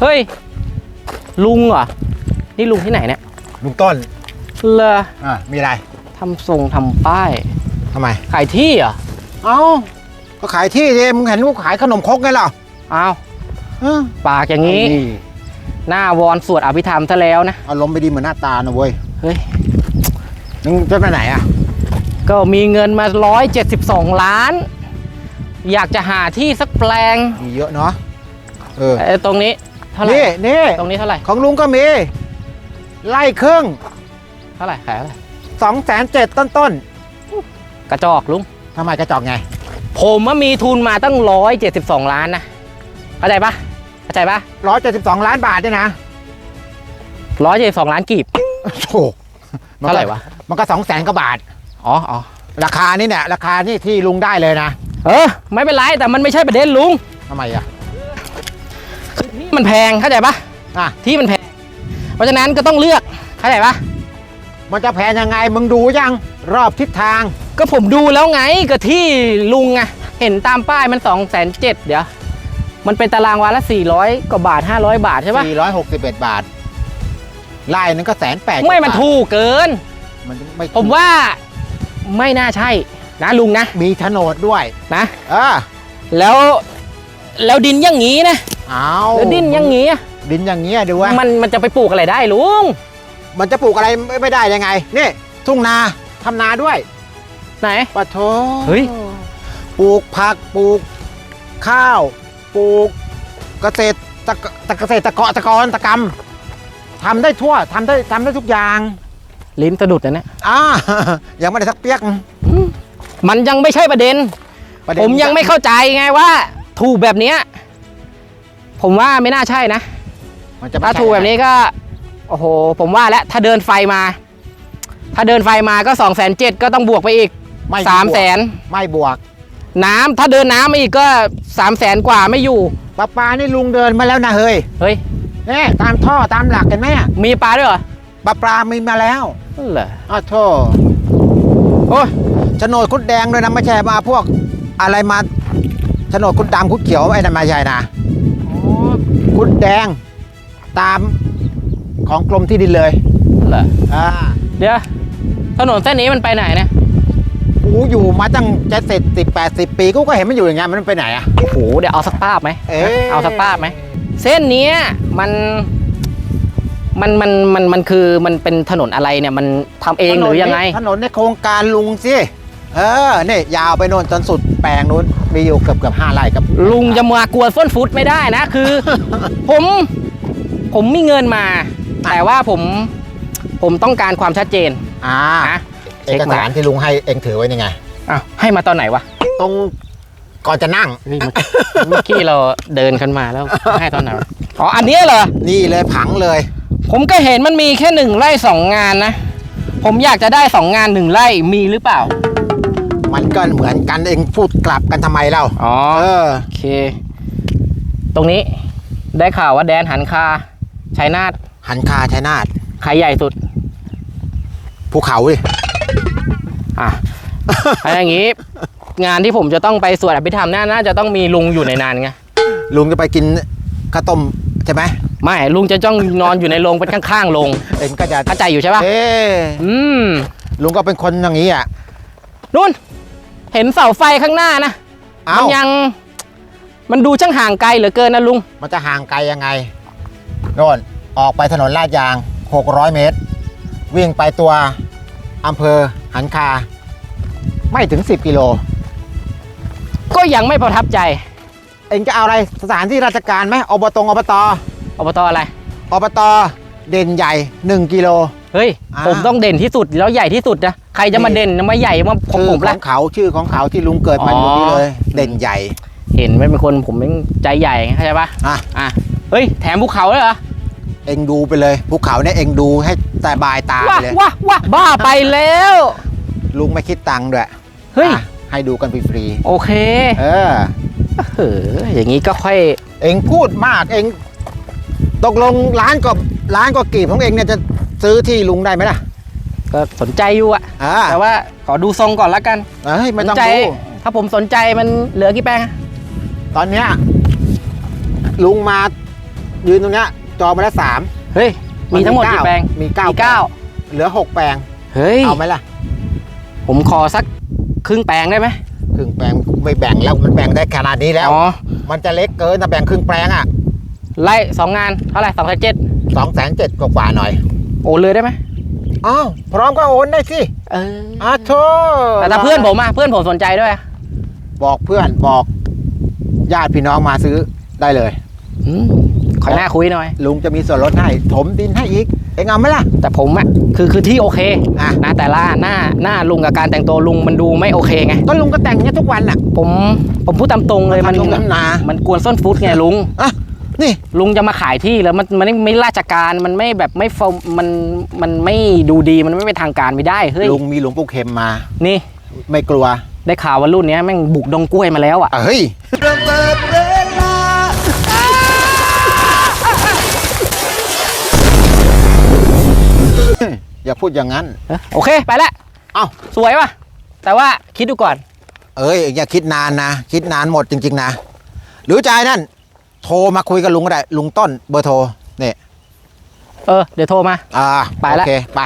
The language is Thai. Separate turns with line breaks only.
เฮ้ย ลุงเหรอ นี่ลุงที่ไหนเนี่ย
ลุงต้น
เลอ
อ่ามีอะไร
ทำทรงทำป้าย
ทำไม
ขายที่เหรอ
เอ้าก็ขายที่ดิมึงเห็นกูขายขนมครกไงล่ะ
อ้าว
เออ
ปากอย่างนี้
นี้
หน้าวอนสวดอภิธรรมซะแล้วนะ
อารมณ์ไม่ดีเหมือนหน้าตานะเว้ย
เฮ้ย
มึงจะไปไหนอะ
ก็มีเงินมา 172 ล้าน อยากจะหาที่สักแปลง
มีเยอะเนาะเออ
เอ้ยตรงนี้ เท่าไหร่
นี่นี่
ตรงนี้เท่าไหร่
ของลุงก็มี ไล่ครึ่ง
เท่าไหร่ขายเท่าไหร่
สองแสนเจ็ดต้นต้น
กระจอกลุง
ๆทำไมกระจอกไง
ผมว่ามีทุนมาตั้ง 172 ล้านนะ เข้าใจปะเข้าใจปะ
ร้อยเจ็ดสิบสองล้านบาทเนี่ยนะ
172 ล้านกีบ
โอ้มัน
เท่า
ก็
ไหร่วะ
มันก็สองแสนกว่าบาท
อ๋ออ๋อ
ราคานี่เนี่ยราคานี่ที่ลุงได้เลยนะ
เออ ไม่เป็นไร แต่มันไม่ใช่ประเด็นลุง
ทำไมอะ
ที่ มันแพงเข้าใจปะ
อะ
ที่มันแพง เพราะฉะนั้นก็ต้องเลือกเข้าใจปะ
มันจะแพงยังไงมึงดูยังรอบทิศทาง
ก็ผมดูแล้วไงก็ที่ลุงไงเห็นตามป้ายมัน2องแสนเจ็ดเดี๋ยว มันเป็นตารางวาละ 400 กว่าบาท 500 บาทใช่ปะ
461 บาทไล่นึงก็แสนแปด
ไม่มันถูกเกิน
มันไม่ถูก
ผมว่าไม่น่าใช่นะลุงนะ
มีโฉนดด้วย
นะ
เออ
แล้ว แล้วดินอย่างงี้นะ
เอา
แล้วดินอย่างงี้อะ
ดินอย่างเงี้ยดูว่า
มันมันจะไปปลูกอะไรได้ลุง
มันจะปลูกอะไรไม่ไม่ได้ยังไงนี่ทุ่งนาทำนาด้วย
ไหน
ปะโถ
เฮ้ย
ปลูกผักปลูก ข้าว ปลูกเกษตรตะตะเกษตรกรตะกรตะกรรมทำได้ทั่วทำได้ทำได้ทุกอย่าง
ลิ้นสะดุดนะเนี่ย
อ่ายังไม่ได้สักเปียก
มันยังไม่ใช่ประเด็น
ประเด็น
ผมยังไม่เข้าใจไงว่า ถูกแบบเนี้ยผมว่าไม่น่าใช่นะ
มันจะไม่
ถ้า
ใช่
ถูกแบบนี้ก็ โอ้โห ผมว่าแล้วถ้าเดินไฟมา ถ้าเดินไฟมาก็2องแสนเจ็ดก็ต้องบวกไปอีก
ไม่
สาม
บวก
แสน
ไม่บวก
น้ำถ้าเดินน้ำมาอีกก็3ามแสนกว่าไม่อยู่
ปลาปลานี่ลุงเดินมาแล้วนะเฮ้ย
เฮ้ย
นี่ตามท่อตามหลักเห็นไหมอะ
มีปลาด้วยเหรอ
ปลาปลามีมาแล้ว
เหรอ
อ้าวโธ่โอ้ยโฉนดคุดแดงด้วยนะไม่ใช่มาพวกอะไรมา โฉนดคุดดำคุดเขียวไอ้นั่นไม่ใช่นะคุดแดงตามของกรมที่ดินเลย
เหรอ
อ่า
เดี๋ยวถนนเส้นนี้มันไปไหนเนี่ย
กูอยู่มาตั้งจะเสร็จสิบแปดสิบปีกูก็เห็นมันอยู่อย่างเงี้ยมันไปไหนอะ
โอ้โหเดี๋ยวเอาสักภาพไหม
เอ๊ะ
เอาสักภาพไหมเส้นเนี้ยมันมันมันมันมันคือมันเป็นถนนอะไรเนี่ยมันทำเองหรือยังไง
ถนนในโครงการลุงสิ เออนี่ยาวไปโน่นจนสุดแปลงนู้นมีอยู่เกือบเกือบห้าไร่กับ
ลุงจะมากวนฟ้นฟุตไม่ได้นะ คือ ผม ผมมีเงินมา แต่ว่าผม ผมต้องการความชัดเจน
อ่า
นะ
เอกสารที่ลุงให้เองถือไว้ยังไง
อ้าวให้มาตอนไหนวะ
ตรงก่อนจะนั่ง
เฮ้ยเมื่อเมื่อกี้เราเดินกันมาแล้วให้ตอนไหนวะอ๋ออันเนี้ยเหรอ
นี่เลยผังเลย
ผมก็เห็นมันมีแค่หนึ่งไร่สองงานนะ ผมอยากจะได้สองงานหนึ่งไร่มีหรือเปล่า
มันก็เหมือนกันเองพูดกลับกันทำไมเล่า
อ๋อ
เออ
โอเค ตรงนี้ได้ข่าวว่าแดนหันคาชัยนาท
หันคาชัยนาท
ใครใหญ่สุด
ภูเขาดิ
อะ ถ้าอย่างนี้ งานที่ผมจะต้องไปสวดอภิธรรมน่าน่าจะต้องมีลุงอยู่ในนานไง
ลุงจะไปกินข้าวต้มใช่ไหม
ไม่ ลุงจะต้องนอนอยู่ในโรงเป็นข้างๆโรง
เองก็จะ
เข้าใจอยู่ใช่ปะ
เอ๊ะ
อืม
ลุงก็เป็นคนอย่างนี้อะ
นู่น เห็นเสาไฟข้างหน้านะ
เอ้า
มันยังมันดูช่างห่างไกลเหลือเกินนะลุง
มันจะห่างไกลยังไงโน่นออกไปถนนลาดยาง 600 เมตร วิ่งไปตัวอำเภอหันคา ไม่ถึง 10 กิโล
ก็ยังไม่ประทับใจ
เองจะเอาอะไรสถานที่ราชการไหมอบตอบต
อบตอะไร
อบตเด่นใหญ่ 1 กิโล
เฮ้ย
อ่า
ผมต้องเด่นที่สุดแล้วใหญ่ที่สุดนะ ใครจะมา
นี่
เด่นมาใหญ่มาของ
ชื่อ
ผม
ข
ละ
องเขาชื่อของเขาที่ลุงเกิดมา
อ๋อ
อ
อยู่
นี่เลยเด่นใหญ่
เห็นไม่เป็นคนผมเป็นใจใหญ่ไงเข้าใจปะ
อะ
อะ เฮ้ย แถมภูเขาเลยเหรอ
เองดูไปเลยภูเขาเนี่ยเองดูให้แต่บายตาไป
ว้า
เลย
ว้าว้าบ้าไปแล้ว
ลุงไม่คิดตังค์ด้วย
เฮ้ย
อะให้ดูกันฟรี
โอเค
ๆเออ
เออ อย่างนี้ก็ค่อย
เองพูดมากเอง ตกลงร้านก็ร้านก็กีบของเองเนี่ยจะ ซื้อที่ลุงได้ไหมล่ะ
ก็สนใจอยู่อะ
อ่า
แต่ว่าขอดูทรงก่อนละกัน
เอ้ยไม่ต้อง
สนใจ
ดู
ถ้าผมสนใจมันเหลือกี่แปลงอะ
ตอนเนี้ยลุงมายืนตรงเนี้ยจองมาแล้วสาม
เฮ้ย มีทั้งหมด
มันมี
กี่แปลง
เก้ามีเก้า
มีเก้า
เหลือหกแปลง
เฮ้ย
เอาไหมล่ะ
ผมขอสักครึ่งแปลงได้ไหม
ครึ่งแปลงไม่แบ่งแล้วมันแบ่งได้ขนาดนี้แล้ว
อ๋อ
มันจะเล็กเกินถ้าแบ่งครึ่งแปลงอะ
ไล่สองงานเท่าไหร่สองแสนเจ็ด
สองแสนเจ็ดกว่าๆหน่อย
โอนเลยได้ไหม
อ้าวพร้อมก็โอนได้สิ
เออ
อ้าโธ
แต่ถ้าเพื่อนผมอะเพื่อนผมสนใจด้วยอะ
บอกเพื่อนบอก ญาติพี่น้องมาซื้อได้เลย
อืมขอหน้าคุยหน่อย
ลุงจะมีส่วนลดให้ถมดินให้อีก เองเอาไหมล่ะ
แต่ผมอะคือคือที่โอเค
อะ
นะแต่ละหน้าหน้าลุงกับการแต่งตัวลุงมันดูไม่โอเคไง
ก็ลุงก็แต่งอย่างนี้ยทุกวันน่ะ
ผมผมพูดตามตรงเลยมัน
ทำลุงทำนา
มันกวนส้นฟุตไงลุง
อะ นี่
ลุงจะมาขายที่แล้วมันมันไม่ไม่ราชการมันไม่แบบไม่ฟอร์มมันมันไม่ดูดีมันไม่เป็นทางการไม่ได้เฮ้ย
ลุงมีหลวงปู่เข็มมา
นี่
ไม่กลัว
ได้ข่าวว่ารุ่นเนี้ยแม่งบุกดงกล้วยมาแล้วอะ
อะเฮ้ยอย่าพูดอย่างนั้น
เอ้ยโอเคไปละ
เอ้า
สวยป่ะ แต่ว่าคิดดูก่อน
เอ้ยอย่าคิดนานนะ คิดนานหมดจริง ๆ นะ หรือใจายนั่น โทรมาคุยกับลุงก็ได้ ลุงต้นเบอร์โทรนี่
เออ เดี๋ยวโทรมา
อ่า
ไปละ
โอเคไป